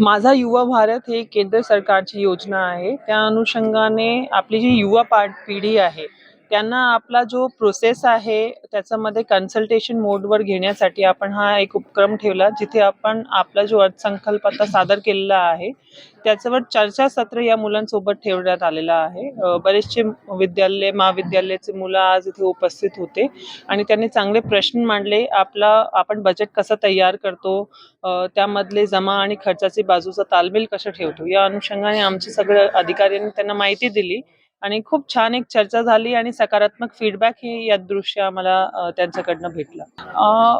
माझा युवा भारत हे केंद्र सरकारची योजना आहे. त्या अनुषंगाने आपली जी युवा पा पिढी आहे त्यांना आपला जो प्रोसेस आहे त्याच्यामध्ये कन्सल्टेशन मोडवर घेण्यासाठी आपण हा एक उपक्रम ठेवला जिथे आपण आपला जो अर्थसंकल्प आता सादर केलेला आहे त्याच्यावर चर्चासत्र या मुलांसोबत ठेवण्यात आलेला आहे. बरेचसे विद्यालय महाविद्यालयाचे मुलं आज इथे उपस्थित होते आणि त्यांनी चांगले प्रश्न मांडले आपला आपण बजेट कसं तयार करतो त्यामधले जमा आणि खर्चाची बाजूचा तालमेल कसं ठेवतो या अनुषंगाने आमचे सगळे अधिकाऱ्यांनी त्यांना माहिती दिली. आणि खूप छान एक चर्चा झाली आणि सकारात्मक फीडबॅक ही या दृश्य आम्हाला त्यांच्याकडनं भेटला.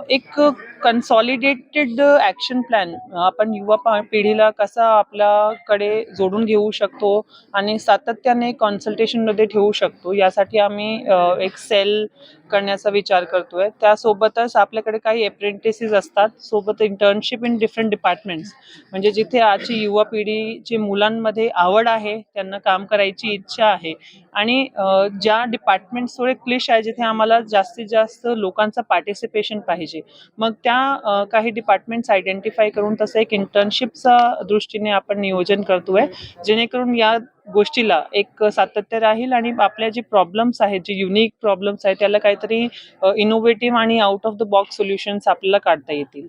एक कन्सॉलिडेटेड ॲक्शन प्लॅन आपण युवा पिढीला कसा आपल्याकडे जोडून घेऊ शकतो आणि सातत्याने कॉन्सल्टेशनमध्ये ठेवू शकतो यासाठी आम्ही एक सेल करण्याचा विचार करतोय. त्यासोबतच आपल्याकडे काही अप्रेंटिसेस असतात. सोबत इंटर्नशिप इन डिफरंट डिपार्टमेंट्स म्हणजे जिथे आजची युवा पिढी जी मुलांमध्ये आवड आहे त्यांना काम करायची इच्छा आहे. आणि ज्या डिपार्टमेंट्स थोडे क्लिश आहे जिथे आम्हाला जास्तीत जास्त लोकांचं पार्टिसिपेशन पाहिजे. मग त्या काही डिपार्टमेंट्स आयडेंटिफाय करून तसं एक इंटर्नशिपचा दृष्टीने आपण नियोजन करतोय. जेणेकरून या गोष्टीला एक सातत्य राहील आणि आपल्या जे प्रॉब्लेम्स आहेत जे युनिक प्रॉब्लेम्स आहेत त्याला काहीतरी इनोव्हेटिव्ह आणि out of the box solutions आपल्याला काढता येतील.